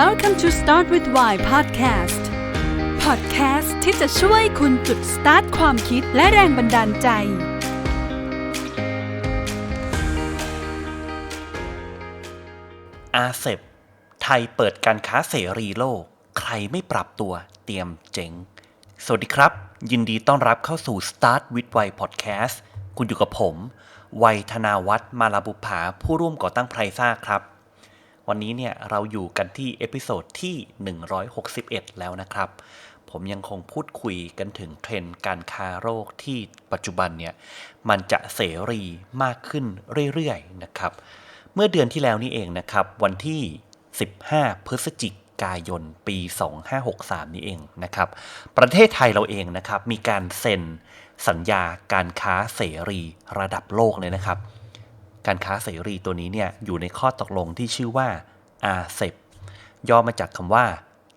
Welcome to Start with Why Podcast Podcast ที่จะช่วยคุณจุดสตาร์ทความคิดและแรงบันดาลใจ อาเซบไทยเปิดการค้าเสรีโลก ใครไม่ปรับตัวเตรียมเจ๊งสวัสดีครับ ยินดีต้อนรับเข้าสู่ Start with Why Podcast คุณอยู่กับผม วัยธนาวัฒน์มาลาบุภาผู้ร่วมก่อตั้งไพรซ่าครับ วันนี้เนี่ยเราอยู่กันที่เอพิโซดที่ 161 แล้วนะครับ ผมยังคงพูดคุยกันถึงเทรนด์การค้าโรคที่ปัจจุบันเนี่ยมันจะเสรีมากขึ้นเรื่อยๆนะครับ เมื่อเดือนที่แล้วนี่เองนะครับ วันที่ 15 พฤศจิกายนปี 2563 นี่เองนะครับ ประเทศไทยเราเองนะครับ มีการเซ็นสัญญาการค้าเสรีระดับโลกเลยนะครับ การค้าเสรีตัวนี้เนี่ยอยู่ในข้อตกลงที่ชื่อว่า RCEP ย่อมาจากคำว่า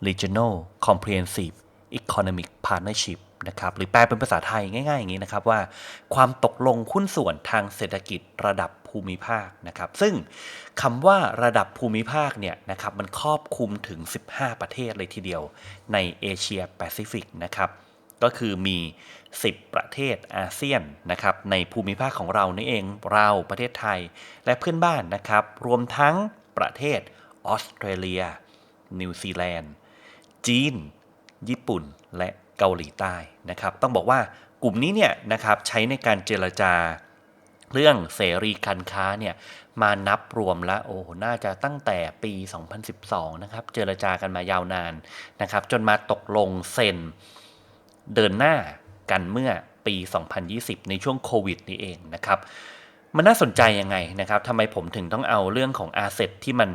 Regional Comprehensive Economic Partnership นะครับหรือแปลเป็นภาษาไทยง่ายๆอย่างนี้นะครับว่าความตกลงหุ้นส่วนทางเศรษฐกิจระดับภูมิภาคนะครับ ซึ่งคำว่าระดับภูมิภาคเนี่ยนะครับมันครอบคลุมถึง 15 ประเทศเลยทีเดียวในเอเชียแปซิฟิกนะครับ ก็คือมี 10 ประเทศอาเซียนนะครับในภูมิภาคของเรานี่เองเราประเทศไทย และเพื่อนบ้านนะครับ รวมทั้งประเทศออสเตรเลีย นิวซีแลนด์ จีน ญี่ปุ่น และเกาหลีใต้นะครับ ต้องบอกว่ากลุ่มนี้เนี่ยนะครับใช้ในการเจรจาเรื่องเสรีการค้าเนี่ยมานับรวมแล้วโอ้น่าจะตั้งแต่ปี 2012 นะครับ เจรจากันมายาวนานนะครับ จนมาตกลงเซ็น เดินหน้ากันเมื่อปี 2020 ในช่วงโควิดนี่เองนะครับ มันน่าสนใจยังไงนะครับทำไมผมถึงต้องเอาเรื่องของอาเซที่มัน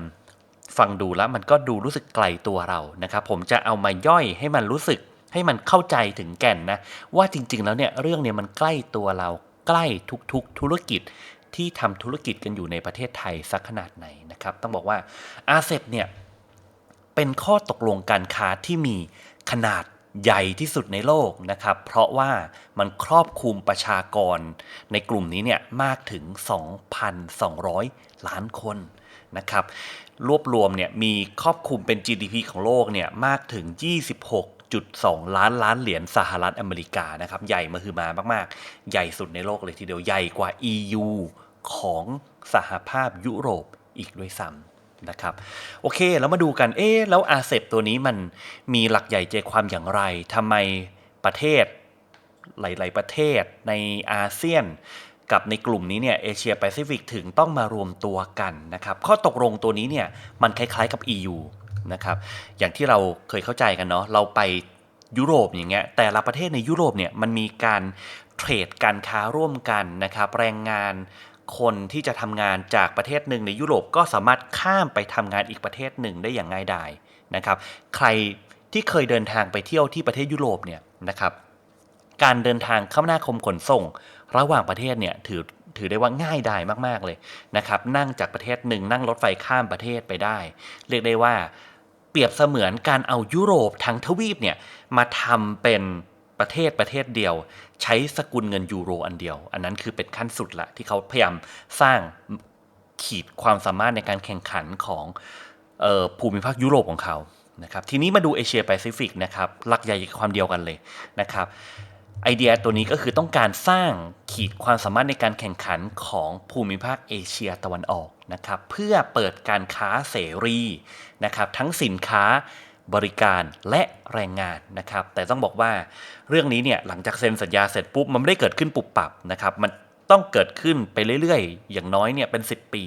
ฟังดูแล้วมันก็ดูรู้สึกไกลตัวเรานะครับ ผมจะเอามาย่อยให้มันรู้สึกให้มันเข้าใจถึงแก่นนะ ว่าจริง ๆ แล้วเนี่ยเรื่องเนี่ยมันใกล้ตัวเราใกล้ทุก ๆ ธุรกิจที่ทำธุรกิจกันอยู่ในประเทศไทยสักขนาดไหนนะครับ ต้องบอกว่าอาเซเนี่ยเป็นข้อตกลงการค้าที่มีขนาด ใหญ่ที่สุดในโลกนะครับ เพราะว่ามันครอบคลุมประชากร ในกลุ่มนี้เนี่ยมากถึง 2,200 ล้านคนนะครับ รวบรวมเนี่ยมีครอบคลุมเป็น GDP ของโลกเนี่ยมากถึง 26.2 ล้านล้านเหรียญสหรัฐอเมริกานะครับ ใหญ่มาคือมามาก ๆ ใหญ่สุดในโลกเลยทีเดียวใหญ่กว่า EU ของสหภาพยุโรปอีกด้วยซ้ำ นะครับโอเคแล้วมาดูกันเอ๊แล้วอาเซบตัวนี้มันมีหลักใหญ่ใจความอย่างไรทำไมประเทศหลาย ๆ ประเทศในอาเซียนกับในกลุ่มนี้เนี่ยเอเชียแปซิฟิกถึงต้องมารวมตัวกันนะครับข้อตกลงตัวนี้เนี่ยมันคล้าย ๆ กับ EU นะครับอย่างที่เราเคยเข้าใจกันเนาะเราไปยุโรปอย่างเงี้ยแต่ละประเทศในยุโรปเนี่ยมันมีการเทรดการค้าร่วมกันนะครับแรงงาน คนที่จะทำงานจากประเทศหนึ่งในยุโรปก็สามารถข้ามไปทำงานอีกประเทศหนึ่งได้อย่างง่ายดายนะครับ ใครที่เคยเดินทางไปเที่ยวที่ประเทศยุโรปเนี่ยนะครับการเดินทางคมนาคมขนส่ง ระหว่างประเทศเนี่ยถือถือได้ว่าง่ายดายมาก ๆเลยนะครับนั่งจากประเทศหนึ่งนั่งรถไฟข้ามประเทศไปได้ เรียกได้ว่าเปรียบเสมือนการเอายุโรปทั้งทวีปเนี่ยมาทำเป็น ประเทศประเทศเดียว ใช้สกุลเงินยูโรอันเดียว อันนั้นคือเป็นขั้นสุดละที่เขาพยายามสร้างขีดความสามารถในการแข่งขันของออภูมิภาคยุโรปของเขานะครับทีนี้มาดูเอเชียแปซิฟิกนะครับหลักใหญ่ความเดียวกันเลยนะครับไอเดียตัวนี้ก็คือต้องการสร้างขีดความสามารถในการแข่งขันของภูมิภาคเอเชียตะวันออกนะครับเพื่อเปิดการค้าเสรีนะครับทั้งสินค้า บริการและแรงงานนะครับ แต่ต้องบอกว่าเรื่องนี้เนี่ยหลังจากเซ็นสัญญาเสร็จปุ๊บมันไม่ได้เกิดขึ้นปุบปับนะครับ มันต้องเกิดขึ้นไปเรื่อยๆ อย่างน้อยเนี่ยเป็น 10 ปี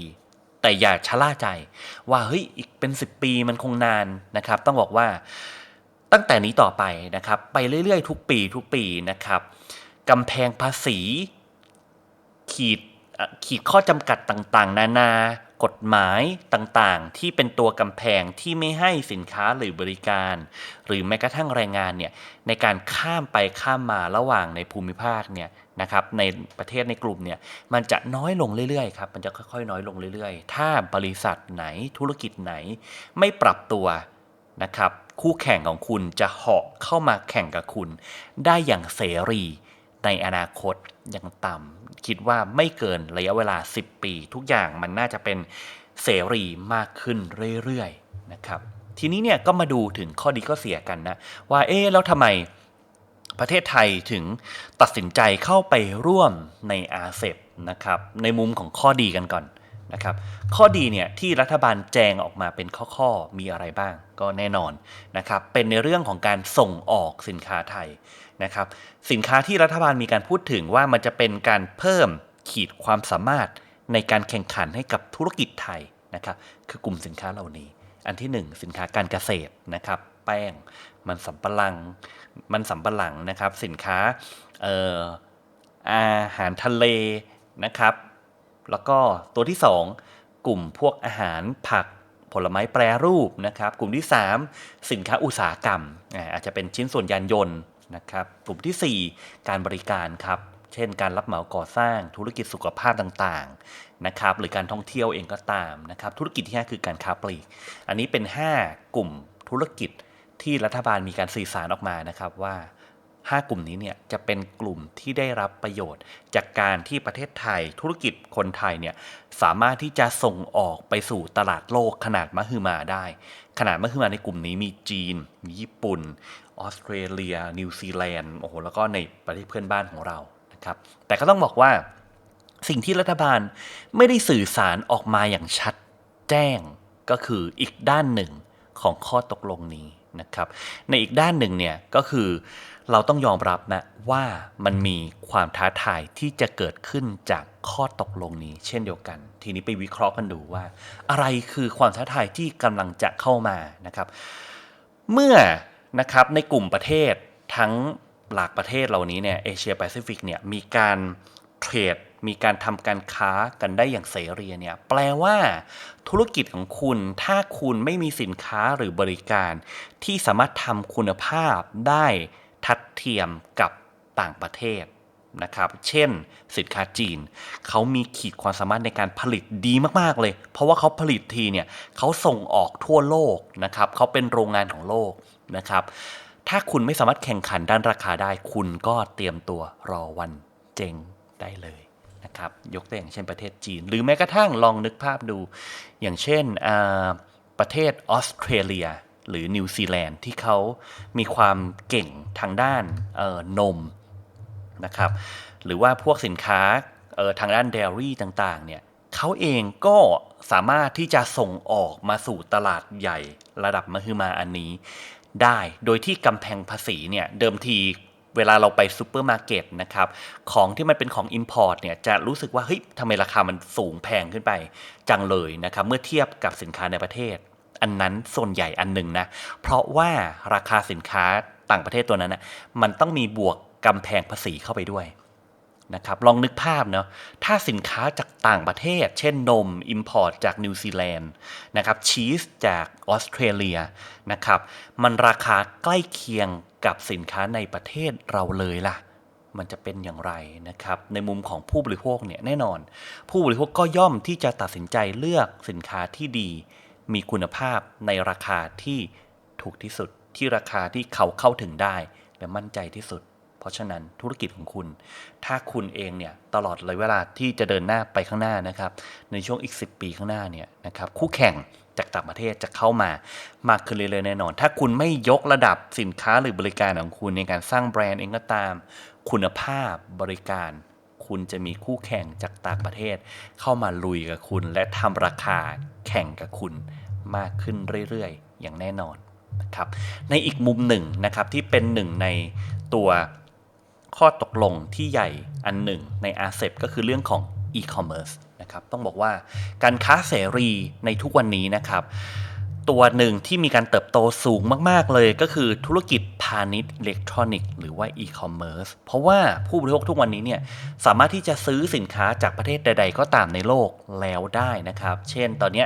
แต่อย่าชะล่าใจ ว่าเฮ้ยอีกเป็น 10 ปีมันคงนานนะครับ ต้องบอกว่าตั้งแต่นี้ต่อไปนะครับ ไปเรื่อยๆ ทุกปีทุกปีนะครับกำแพงภาษี ขีดขีดข้อจำกัดต่างๆ นานา กฎหมายต่างๆ ที่เป็นตัวกำแพงที่ไม่ให้สินค้าหรือบริการ หรือแม้กระทั่งแรงงานเนี่ยในการข้ามไปข้ามมาระหว่างในภูมิภาคเนี่ยนะครับในประเทศในกลุ่มเนี่ยมันจะน้อยลงเรื่อยๆครับมันจะค่อยๆ น้อยลงเรื่อยๆ ถ้าบริษัทไหนธุรกิจไหนไม่ปรับตัวนะครับคู่แข่งของคุณจะเหาะเข้ามาแข่งกับคุณ ได้อย่างเสรี ในอนาคตอย่างต่ำคิดว่าไม่เกินระยะเวลา 10 ปี ทุกอย่างมันน่าจะเป็นเสรีมากขึ้นเรื่อยๆนะครับ ทีนี้เนี่ยก็มาดูถึงข้อดีข้อเสียกันนะว่าเอ๊แล้วทำไมประเทศไทยถึงตัดสินใจเข้าไปร่วมในอาเซบนะครับในมุมของข้อดีกันก่อนนะครับข้อดีเนี่ยที่รัฐบาลแจงออกมาเป็นข้อๆมีอะไรบ้างก็แน่นอนนะครับเป็นในเรื่องของการส่งออกสินค้าไทย นะครับสินค้าที่รัฐบาลมีการพูดถึงว่ามันจะเป็นการเพิ่มขีดความสามารถในการแข่งขันให้กับธุรกิจไทยนะครับคือกลุ่มสินค้าเหล่านี้ อันที่หนึ่งสินค้าการเกษตรนะครับแป้งมันสำปะหลังมันสำปะหลังนะครับสินค้าออาหารทะเลนะครับแล้วก็ตัวที่ 2 กลุ่มพวกอาหารผักผลไม้แปรรูปนะครับ กลุ่มที่ 3 สินค้าอุตสาหกรรมอาจจะเป็นชิ้นส่วนยานยนต์ นะครับกลุ่มทีสี่ 4 การบริการครับ เช่น การรับเหมาก่อสร้างธุรกิจสุขภาพต่างๆนะครับหรือการท่องเที่ยวเองก็ตามนะครับ ธุรกิจที่ห้าคือการค้าปลีก อันนี้เป็น 5 กลุ่มธุรกิจที่รัฐบาลมีการสื่อสารออกมานะครับว่า 5 กลุ่มนี้เนี่ยจะเป็นกลุ่มที่ได้รับประโยชน์ จากการที่ประเทศไทยธุรกิจคนไทยเนี่ยสามารถที่จะส่งออกไปสู่ตลาดโลกขนาดมหึมาได้ ขนาดมหึมาในกลุ่มนี้มีจีน มีญี่ปุ่น ออสเตรเลีย นิวซีแลนด์โอ้โหแล้วก็ในประเทศเพื่อนบ้านของเรานะครับ แต่ก็ต้องบอกว่าสิ่งที่รัฐบาลไม่ได้สื่อสารออกมาอย่างชัดแจ้งก็คืออีกด้านหนึ่งของข้อตกลงนี้นะครับ ในอีกด้านหนึ่งเนี่ยก็คือเราต้องยอมรับนะว่ามันมีความท้าทายที่จะเกิดขึ้นจากข้อตกลงนี้ เช่นเดียวกัน ทีนี้ไปวิเคราะห์กันดูว่า อะไรคือความท้าทายที่กำลังจะเข้ามานะครับ เมื่อ นะครับในกลุ่มประเทศทั้งหลากประเทศเหล่านี้เนี่ยเอเชียแปซิฟิกเนี่ยมีการเทรดมีการทำการค้ากันได้อย่างเสรีเนี่ยแปลว่าธุรกิจของคุณ ถ้าคุณไม่มีสินค้าหรือบริการ ที่สามารถทำคุณภาพได้ทัดเทียมกับต่างประเทศนะครับ เช่น สินค้าจีน เขามีขีดความสามารถในการผลิตดีมาก ๆ เลย เพราะว่าเขาผลิตทีเนี่ยเขาส่งออกทั่วโลกนะครับเขาเป็นโรงงานของโลก นะครับ ถ้าคุณไม่สามารถแข่งขันด้านราคาได้ คุณก็เตรียมตัวรอวันเจ๊งได้เลยนะครับ ยกตัวอย่างเช่นประเทศจีน หรือแม้กระทั่งลองนึกภาพดู อย่างเช่นประเทศออสเตรเลียหรือนิวซีแลนด์ที่เขามีความเก่งทางด้านนมนะครับ หรือว่าพวกสินค้าทางด้านเดลี่ต่างๆเนี่ยเขาเองก็สามารถที่จะส่งออกมาสู่ตลาดใหญ่ระดับมหึมาอันนี้ ได้ โดยที่กำแพงภาษีเนี่ยเดิมทีเวลาเราไปซูเปอร์มาร์เก็ตนะครับของที่มันเป็นของ Import เนี่ยจะรู้สึกว่าเฮ้ยทำไมราคามันสูงแพงขึ้นไปจังเลยนะครับเมื่อเทียบกับสินค้าในประเทศ อันนั้นส่วนใหญ่อันหนึ่งนะเพราะว่าราคาสินค้าต่างประเทศตัวนั้นนะมันต้องมีบวกกำแพงภาษีเข้าไปด้วย นะครับลองนึกภาพเนาะถ้าสินค้าจากต่างประเทศ เช่นนม Import จากนิวซีแลนด์นะครับชีสจากออสเตรเลียนะครับมันราคาใกล้เคียงกับสินค้าในประเทศเราเลยล่ะ มันจะเป็นอย่างไรนะครับในมุมของผู้บริโภคเนี่ยแน่นอน ผู้บริโภคก็ย่อมที่จะตัดสินใจเลือกสินค้าที่ดี มีคุณภาพในราคาที่ถูกที่สุดที่ราคาที่เขาเข้าถึงได้และมั่นใจที่สุด เพราะฉะนั้นธุรกิจของคุณ ถ้าคุณเองเนี่ยตลอดระยะเวลาที่จะเดินหน้าไปข้างหน้านะครับ ในช่วงอีก 10 ปีข้างหน้าเนี่ยนะครับคู่แข่งจากต่างประเทศจะเข้ามามากขึ้นเรื่อยๆแน่นอน ถ้าคุณไม่ยกระดับสินค้าหรือบริการของคุณในการสร้างแบรนด์เองก็ตาม คุณภาพบริการ คุณจะมีคู่แข่งจากต่างประเทศ เข้ามาลุยกับคุณ และทำราคาแข่งกับคุณมากขึ้นเรื่อยๆ อย่างแน่นอนนะครับในอีกมุมหนึ่งนะครับที่เป็นหนึ่งในตัว ข้อตกลงที่ใหญ่อันหนึ่งในอาเซก็คือเรื่องของ e-commerce นะครับต้องบอกว่าการค้าเสรีในทุกวันนี้นะครับ ตัวหนึ่งที่มีการเติบโตสูงมาก ๆ เลยก็คือธุรกิจพาณิชย์อิเล็กทรอนิกส์หรือว่า e-commerce เพราะว่าผู้บริโภคทุกวันนี้เนี่ยสามารถที่จะซื้อสินค้าจากประเทศใด ๆ ก็ตามในโลกแล้วได้นะครับ เช่นตอนนี้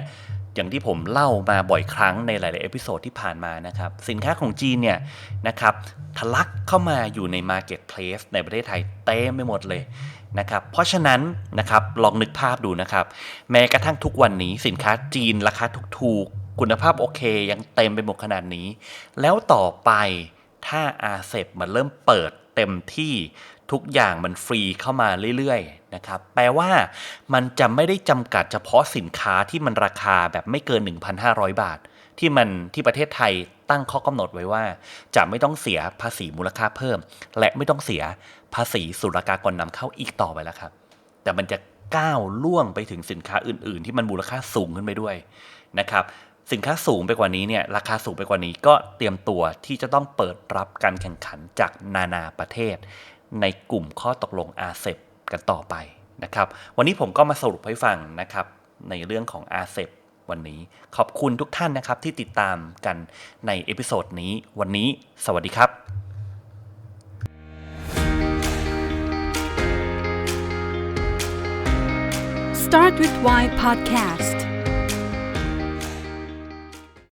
อย่างที่ผมเล่ามาบ่อยครั้งในหลาย ๆ เอพิโซดที่ผ่านมานะครับ สินค้าของจีนเนี่ยนะครับทะลักเข้ามาอยู่ใน Marketplace ในประเทศไทยเต็มไปหมดเลยนะครับเพราะฉะนั้นนะครับลองนึกภาพดูนะครับ แม้กระทั่งทุกวันนี้สินค้าจีนราคาถูก ๆ คุณภาพโอเค ยังเต็มไปหมดขนาดนี้ แล้วต่อไปถ้าอาเซบมันเริ่มเปิด เต็มที่ทุกอย่างมันฟรีเข้ามาเรื่อยๆนะครับแปลว่ามันจะไม่ได้จำกัดเฉพาะสินค้าที่มันราคาแบบไม่เกิน 1,500 บาท ที่มันที่ประเทศไทยตั้งข้อกำหนดไว้ว่า จะไม่ต้องเสียภาษีมูลค่าเพิ่ม และไม่ต้องเสียภาษีศุลกากรนำเข้าอีกต่อไปแล้วครับ แต่มันจะก้าวล่วงไปถึงสินค้าอื่น ๆ ที่มันมูลค่าสูงขึ้นไปด้วยนะครับ สินค้าสูงไปกว่านี้เนี่ยราคาสูงไปกว่านี้ก็เตรียมตัวที่จะต้องเปิดรับการแข่งขันจากนานาประเทศ ในกลุ่มข้อตกลงอาเซบกันต่อไปนะครับวันนี้ผมก็มาสรุปให้ฟังนะครับในเรื่องของอาเซบวันนี้ขอบคุณทุกท่านนะครับที่ติดตามกันในเอพิโซดนี้วันนี้ สวัสดีครับ Start with Why Podcast